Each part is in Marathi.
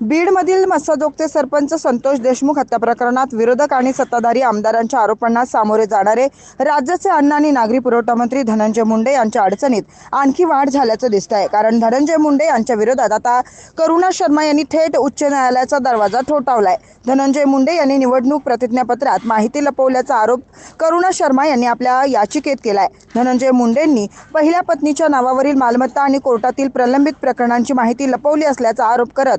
बीडमधील मस्सदोगते सरपंच संतोष देशमुख हत्या प्रकरणात विरोधक आणि सत्ताधारी आमदारांच्या आरोपांना सामोरे जाणारे राज्याचे अन्न आणि नागरी पुरवठा मंत्री धनंजय मुंडे यांच्या अडचणीत आणखी वाढ झाल्याचं दिसत आहे कारण धनंजय मुंडे यांच्या विरोधात आता करुणा शर्मा यांनी थेट उच्च न्यायालयाचा दरवाजा ठोठावलाय. धनंजय मुंडे यांनी निवडणूक प्रतिज्ञापत्रात माहिती लपवल्याचा आरोप करुणा शर्मा यांनी आपल्या याचिकेत केलाय. धनंजय मुंडेंनी पहिल्या पत्नीच्या नावावरील मालमत्ता आणि कोर्टातील प्रलंबित प्रकरणांची माहिती लपवली असल्याचा आरोप करत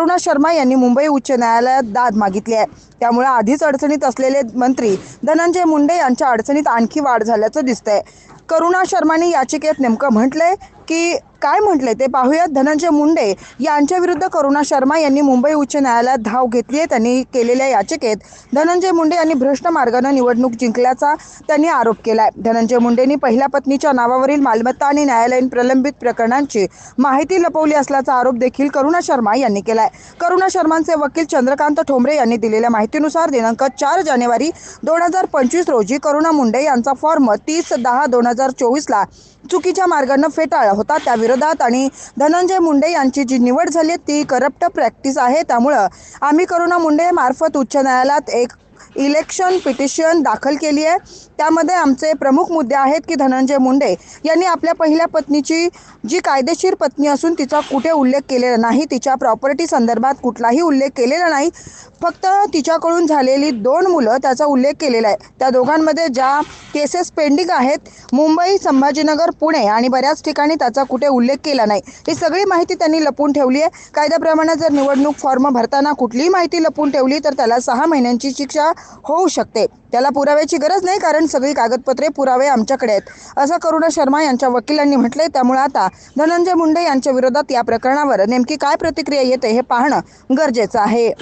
करुणा शर्मा यांनी मुंबई उच्च न्यायालयात दाद मागितली आहे. त्यामुळे आधीच अडचणीत असलेले मंत्री धनंजय मुंडे यांच्या अडचणीत आणखी वाढ झाल्याचं दिसतंय. करुणा शर्माने याचिकेत नेमकं म्हटलंय की काय म्हटलंय ते पाहूयात. धनंजय मुंडे यांच्या विरुद्ध करुणा शर्मा यांनी मुंबई उच्च न्यायालयात धाव घेतली आहे. त्यांनी केलेल्या याचिकेत धनंजय मुंडे यांनी भ्रष्ट मार्गानं निवडणूक जिंकल्याचा त्यांनी आरोप केलाय. धनंजय मुंडेंनी पहिल्या पत्नीच्या नावावरील मालमत्ता आणि न्यायालयीन प्रलंबित प्रकरणांची माहिती लपवली असल्याचा आरोप देखील करुणा शर्मा यांनी केलाय. करुणा शर्मांचे वकील चंद्रकांत ठोंबरे यांनी दिलेल्या माहितीनुसार दिनांक चार जानेवारी दोन हजार पंचवीस रोजी करुणा मुंडे यांचा फॉर्म तीस दहा दोन हजार चोवीसला चुकीच्या मार्गानं फेटाळला होता. त्यावेळी विरोधात आणि धनंजय मुंडे यांची जी निवड झाली ती करप्ट प्रॅक्टिस आहे. त्यामुळं आम्ही करुणा मुंडे मार्फत उच्च न्यायालयात एक इलेक्शन पिटिशन दाखल केली आहे. त्यामध्ये आमचे प्रमुख मुद्दे आहेत की धनंजय मुंडे यांनी आपल्या पहिल्या पत्नीची जी कायदेशीर पत्नी असून तिचा कुठे उल्लेख केलेला नाही तिच्या प्रॉपर्टी संदर्भात कुठलाही उल्लेख केलेला नाही. फक्त तिच्याकडून झालेली दोन मुलं त्याचा उल्लेख केलेला आहे. त्या दोघांमध्ये ज्या केसेस पेंडिंग आहेत मुंबई संभाजीनगर पुणे आणि बऱ्याच ठिकाणी त्याचा कुठे उल्लेख केला नाही. ही सगळी माहिती त्यांनी लपून ठेवली आहे. कायद्याप्रमाणे जर निवडणूक फॉर्म भरताना कुठलीही माहिती लपून ठेवली तर त्याला सहा महिन्यांची शिक्षा होऊ शकते. त्याला पुराव्याची गरज नाही कारण सगळी कागदपत्रे पुरावे आमच्याकडे आहेत. असं करुणा शर्मा यांच्या वकिलांनी म्हटलंय. त्यामुळे आता धनंजय मुंडे यांच्या विरोधात या प्रकरणावर नेमकी काय प्रतिक्रिया येते हे पाहणं गरजेचं आहे.